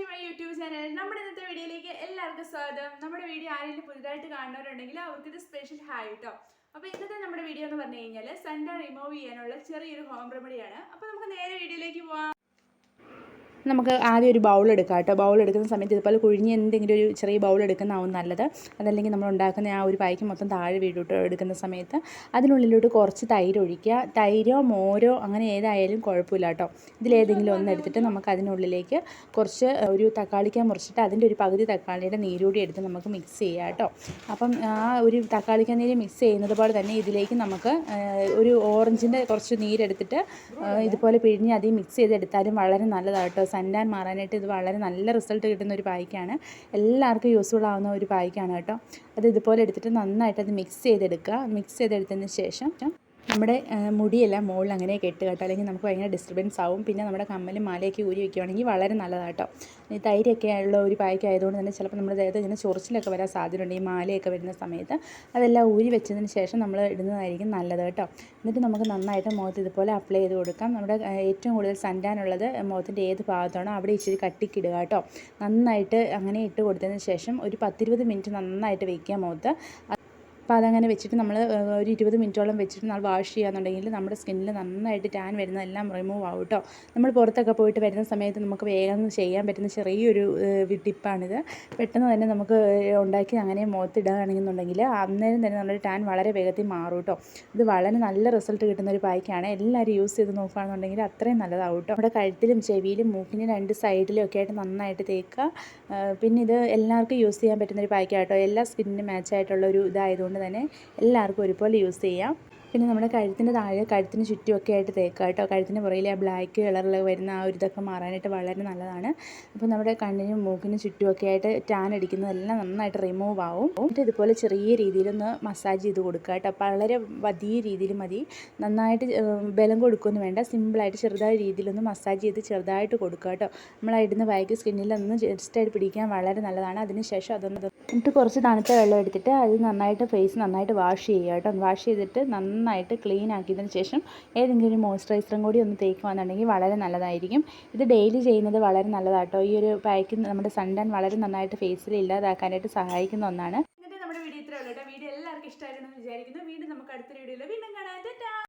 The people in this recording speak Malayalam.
ടു മൈ യൂട്യൂബ് ചാനൽ നമ്മുടെ ഇന്നത്തെ വീഡിയോയിലേക്ക് എല്ലാവർക്കും സ്വാഗതം. നമ്മുടെ വീഡിയോ ആരെങ്കിലും പുതുതായിട്ട് കാണുന്നവരുണ്ടെങ്കിൽ അവർക്ക് ഇത് സ്പെഷ്യൽ ഹായ് കേട്ടോ അപ്പോൾ ഇന്നത്തെ നമ്മുടെ വീഡിയോ എന്ന് പറഞ്ഞു കഴിഞ്ഞാൽ സൺഡ റിമൂവ് ചെയ്യാനുള്ള ചെറിയൊരു ഹോം റെമഡിയാണ് അപ്പോൾ നമുക്ക് നേരെ വീഡിയോയിലേക്ക് പോവാം. നമുക്ക് ആദ്യം ഒരു ബൗൾ എടുക്കാം കേട്ടോ. ബൗൾ എടുക്കുന്ന സമയത്ത് ഇതുപോലെ കുഴിഞ്ഞ് എന്തെങ്കിലും ഒരു ചെറിയ ബൗൾ എടുക്കുന്നതാവും നല്ലത്. അതല്ലെങ്കിൽ നമ്മൾ ഉണ്ടാക്കുന്ന ആ ഒരു പായ്ക്ക് മൊത്തം താഴെ വീടോട്ട് എടുക്കുന്ന സമയത്ത് അതിനുള്ളിലോട്ട് കുറച്ച് തൈര് ഒഴിക്കുക. തൈരോ മോരോ അങ്ങനെ ഏതായാലും കുഴപ്പമില്ല കേട്ടോ. ഇതിലേതെങ്കിലും ഒന്ന് എടുത്തിട്ട് നമുക്ക് അതിനുള്ളിലേക്ക് കുറച്ച് ഒരു തക്കാളിക്ക മുറിച്ചിട്ട് അതിന്റെ ഒരു പകുതി തക്കാളിയുടെ നീരൂടി എടുത്ത് നമുക്ക് മിക്സ് ചെയ്യാം കേട്ടോ. അപ്പം ആ ഒരു തക്കാളിക്ക നീര് മിക്സ് ചെയ്യുന്നത് പോലെ തന്നെ ഇതിലേക്ക് നമുക്ക് ഒരു ഓറഞ്ചിന്റെ കുറച്ച് നീരെടുത്തിട്ട് ഇതുപോലെ പിഴിഞ്ഞ് അതിൽ മിക്സ് ചെയ്തെടുത്താലും വളരെ നല്ലതാണ് കേട്ടോ. സൻഡാൻ മാറാനായിട്ട് ഇത് വളരെ നല്ല റിസൾട്ട് കിട്ടുന്ന ഒരു പായ്ക്കാണ്. എല്ലാവർക്കും യൂസ്ഫുൾ ആവുന്ന ഒരു പായ്ക്കാണ് കേട്ടോ. അത് ഇതുപോലെ എടുത്തിട്ട് നന്നായിട്ട് അത് മിക്സ് ചെയ്തെടുക്കുക. മിക്സ് ചെയ്തെടുത്തതിന് ശേഷം നമ്മുടെ മുടിയല്ല മുകളിൽ അങ്ങനെ കെട്ടുക കേട്ടോ. അല്ലെങ്കിൽ നമുക്ക് ഭയങ്കര ഡിസ്റ്റർബൻസ് ആവും. പിന്നെ നമ്മുടെ കമ്മലും മാലയൊക്കെ ഊരി വയ്ക്കുകയാണെങ്കിൽ വളരെ നല്ലതാണ് കേട്ടോ ഈ തൈരൊക്കെ ഉള്ള ഒരു പായ്ക്ക് ആയതുകൊണ്ട് തന്നെ ചിലപ്പോൾ നമ്മുടെ ദേഹത്ത് ഇങ്ങനെ ചൊറിച്ചിലൊക്കെ വരാൻ സാധ്യതയുണ്ട്. ഈ മാലയൊക്കെ വരുന്ന സമയത്ത് അതെല്ലാം ഊരി വെച്ചതിന് ശേഷം നമ്മൾ ഇടുന്നതായിരിക്കും നല്ലത് കേട്ടോ. എന്നിട്ട് നമുക്ക് നന്നായിട്ട് മുഖത്ത് ഇതുപോലെ അപ്ലൈ ചെയ്ത് കൊടുക്കാം. നമ്മുടെ ഏറ്റവും കൂടുതൽ സൻഡാനുള്ളത് മുഖത്തിന്റെ ഏത് ഭാഗത്താണോ അവിടെ ഇച്ചിരി കട്ടിക്കിടുക കേട്ടോ. നന്നായിട്ട് അങ്ങനെ ഇട്ട് കൊടുത്തതിന് ശേഷം ഒരു പത്തിരുപത് മിനിറ്റ് നന്നായിട്ട് വയ്ക്കുക മുഖത്ത്. അപ്പോൾ അതങ്ങനെ വെച്ചിട്ട് നമ്മൾ ഒരു ഇരുപത് മിനിറ്റോളം വെച്ചിട്ട് നമ്മൾ വാഷ് ചെയ്യാന്നുണ്ടെങ്കിൽ നമ്മുടെ സ്കിന്നിൽ നന്നായിട്ട് ടാൻ വരുന്നതെല്ലാം റിമൂവ് ആവും കേട്ടോ നമ്മൾ പുറത്തൊക്കെ പോയിട്ട് വരുന്ന സമയത്ത് നമുക്ക് വേഗം ചെയ്യാൻ പറ്റുന്ന ചെറിയൊരു ടിപ്പാണിത് പെട്ടെന്ന് തന്നെ നമുക്ക് ഉണ്ടാക്കി അങ്ങനെ മുഖത്തിടുകയാണെന്നുണ്ടെങ്കിൽ അന്നേരം തന്നെ നമ്മുടെ ടാൻ വളരെ വേഗത്തിൽ മാറും കേട്ടോ ഇത് വളരെ നല്ല റിസൾട്ട് കിട്ടുന്ന ഒരു പായ്ക്കാണ്. എല്ലാവരും യൂസ് ചെയ്ത് നോക്കുകയാണെന്നുണ്ടെങ്കിൽ അത്രയും നല്ലതാവും കേട്ടോ നമ്മുടെ കഴുത്തിലും ചെവിയിലും മൂക്കിന്റെ രണ്ട് സൈഡിലും ഒക്കെ ആയിട്ട് നന്നായിട്ട് തേക്കുക. പിന്നെ ഇത് എല്ലാവർക്കും യൂസ് ചെയ്യാൻ പറ്റുന്ന ഒരു പായ്ക്കാണ് കേട്ടോ എല്ലാ സ്കിന്നിനും മാച്ച് ആയിട്ടുള്ള ഒരു ഇതായതുകൊണ്ട് തന്നെ എല്ലാവർക്കും ഒരുപോലെ യൂസ് ചെയ്യാം. പിന്നെ നമ്മുടെ കഴുത്തിന്റെ താഴെ കഴുത്തിന് ചുറ്റുമൊക്കെ ആയിട്ട് തേക്കുക കേട്ടോ. കഴുത്തിന് പുറകിലെ ആ ബ്ലാക്ക് കളറിൽ വരുന്ന ആ ഒരു ഇതൊക്കെ മാറാനായിട്ട് വളരെ നല്ലതാണ്. അപ്പോൾ നമ്മുടെ കണ്ണിനും മൂക്കിനും ചുറ്റുമൊക്കെ ആയിട്ട് ടാൻ അടിക്കുന്നതെല്ലാം നന്നായിട്ട് റിമൂവ് ആവും. എന്നിട്ട് ഇതുപോലെ ചെറിയ രീതിയിലൊന്ന് മസാജ് ചെയ്ത് കൊടുക്കുക കേട്ടോ. വളരെ വലിയ രീതിയിൽ മതി. നന്നായിട്ട് ബലം കൊടുക്കുമെന്ന് വേണ്ട. സിമ്പിളായിട്ട് ചെറുതായ രീതിയിലൊന്ന് മസാജ് ചെയ്ത് ചെറുതായിട്ട് കൊടുക്കുക കേട്ടോ. നമ്മൾ ഇടുന്ന സ്കിന്നിൽ സ്കിന്നിലൊന്ന് ജസ്റ്റായിട്ട് പിടിക്കാൻ വളരെ നല്ലതാണ്. അതിനുശേഷം അതൊന്ന് എന്നിട്ട് കുറച്ച് തണുത്ത വെള്ളം എടുത്തിട്ട് അത് നന്നായിട്ട് ഫേസ് നന്നായിട്ട് വാഷ് ചെയ്യുക കേട്ടോ. വാഷ് ചെയ്തിട്ട് നന്നായിട്ട് ക്ലീൻ ആക്കിയതിന് ശേഷം ഏതെങ്കിലും ഒരു മോയ്സ്ചറൈസറും കൂടി ഒന്ന് തേക്കുകയാണെന്നുണ്ടെങ്കിൽ വളരെ നല്ലതായിരിക്കും. ഇത് ഡെയിലി ചെയ്യുന്നത് വളരെ നല്ലതാട്ടോ. ഈ ഒരു പാക്ക് നമ്മുടെ സൺടാൻ വളരെ നന്നായിട്ട് ഫേസിൽ ഇല്ലാതാക്കാനായിട്ട് സഹായിക്കുന്ന ഒന്നാണ്. ഇന്നത്തെ നമ്മുടെ വീഡിയോ ഇത്രേ ഉള്ളൂ വീഡിയോ എല്ലാവർക്കും ഇഷ്ടമായിരുന്നു വിചാരിക്കുന്നു. വീണ്ടും നമുക്ക് അടുത്ത വീഡിയോയിൽ വീണ്ടും കാണാം.